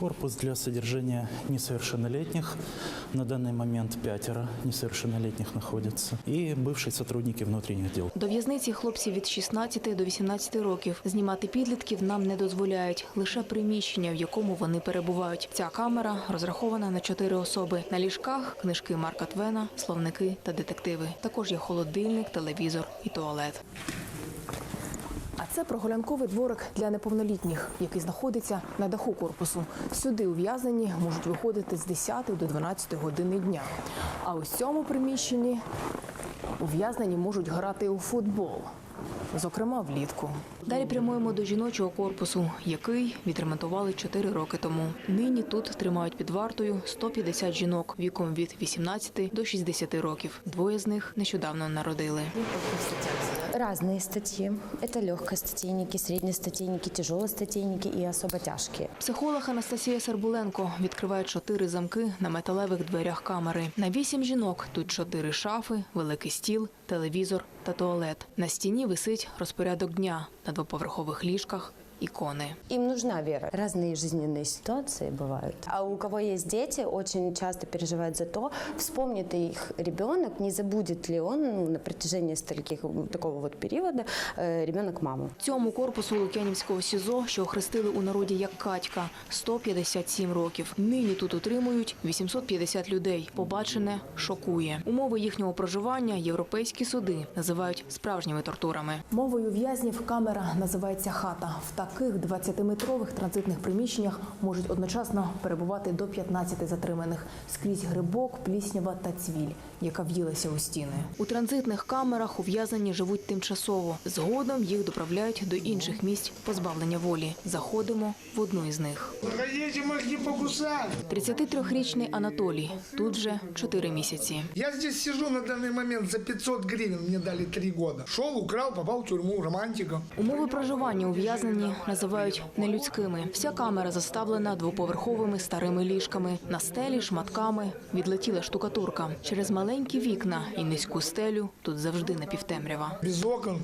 Корпус для содержания несовершеннолетних. На данный момент пятеро несовершеннолетних находится. И бывшие сотрудники внутренних дел. До в'язниці хлопці від 16 до 18 років. Знімати підлітків нам не дозволяють. Лише приміщення, в якому вони перебувають. Ця камера розрахована на чотири особи. На ліжках книжки Марка Твена, словники та детективи. Також є холодильник, телевізор і туалет. Це прогулянковий дворик для неповнолітніх, який знаходиться на даху корпусу. Сюди ув'язнені можуть виходити з 10 до 12 години дня. А у цьому приміщенні ув'язнені можуть грати у футбол. Зокрема, влітку. Далі прямуємо до жіночого корпусу, який відремонтували 4 роки тому. Нині тут тримають під вартою 150 жінок віком від 18 до 60 років. Двоє з них нещодавно народили. Разные статьи. Это легкостатейники, среднестатейники, тяжелостатейники и особо тяжкие. Психолог Анастасія Сербуленко відкриває чотири замки на металевих дверях камери. На вісім жінок тут чотири шафи, великий стіл, телевізор та туалет. На стіні висить розпорядок дня на двоповерхових ліжках Ікони Им нужна вера. Разные жизненные ситуации бывают. А у кого есть дети, очень часто переживают за то, вспомнит ли их ребенок, не забудет ли он ну, на протяжении стольких, такого вот периода э, ребенок маму. цьому корпусу Лук'янівського СІЗО, що охрестили у народі як Катька, 157 років. Нині тут утримують 850 людей. Побачене шокує. Умови їхнього проживання європейські суди називають справжніми тортурами. Мовою в'язнів камера називається хата. В таких 20-метрових транзитних приміщеннях можуть одночасно перебувати до 15 затриманих скрізь грибок, пліснява та цвіль, яка в'їлася у стіни. У транзитних камерах ув'язнені живуть тимчасово. Згодом їх доправляють до інших місць позбавлення волі. Заходимо в одну із них. Проходите, мы их не покусали. 33-річний Анатолій. Тут вже 4 місяці. Я здесь сижу на данный момент за 500 гривен, мне дали 3 года. Шел, украл, попал в тюрьму, романтика. Умови проживання ув'язнені називають нелюдськими. Вся камера заставлена двоповерховими старими ліжками. На стелі шматками відлетіла штукатурка. Через маленькі вікна і низьку стелю тут завжди напівтемрява. Без окон,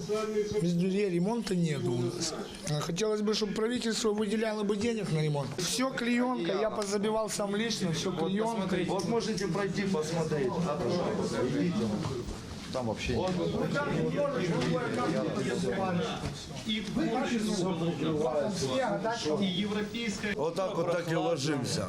без дверей, ремонта нету у нас. А Хотелось бы, чтобы правительство выделяло бы денег на ремонт. Все клеенка, я позабивал сам лично, все клеенка. Вот можете пройти посмотреть. Там вообще нет. Вот так вот так и ложимся.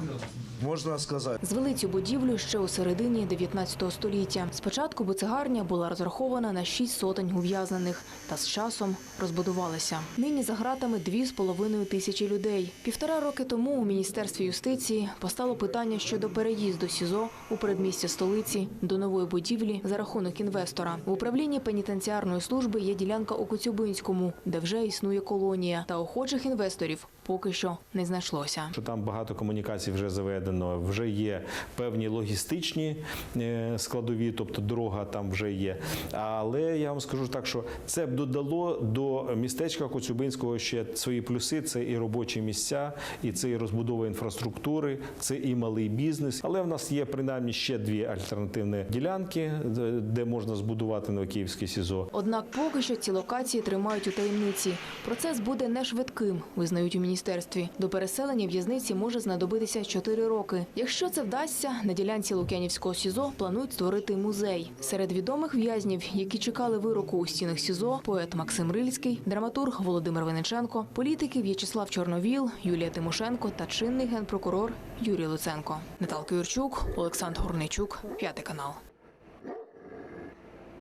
Можно сказать. Звели цю будівлю ще у середині 19 століття. Спочатку буцегарня була розрахована на шість сотень ув'язнених та з часом розбудувалася. Нині за ґратами дві з половиною тисячі людей. Півтора роки тому у міністерстві юстиції постало питання щодо переїзду СІЗО у передмістя столиці до нової будівлі за рахунок інвестора. В управлінні пенітенціарної служби є ділянка у Коцюбинському, де вже існує колонія. Та охочих інвесторів поки що не знайшлося. що там багато комунікацій вже заведено, вже є певні логістичні е, складові, тобто дорога там вже є. Але я вам скажу так, що це б додало до містечка Коцюбинського ще свої плюси. Це і робочі місця, і це і розбудова інфраструктури, це і малий бізнес. Але в нас є принаймні ще дві альтернативні ділянки, де- де можна збудувати Новокиївське СІЗО. Однак поки що ці локації тримають у таємниці. Процес буде не швидким, визнають у міністерстві. До переселення в'язниці може знадобитися 4 роки. Якщо це вдасться, на ділянці Лук'янівського СІЗО планують створити музей. Серед відомих в'язнів, які чекали вироку у стінах СІЗО, поет Максим Рильський, драматург Володимир Вениченко, політики В'ячеслав Чорновіл, Юлія Тимошенко та чинний генпрокурор Юрій Луценко. Наталка Юрчук, Олександр Горничук, п'ятий канал.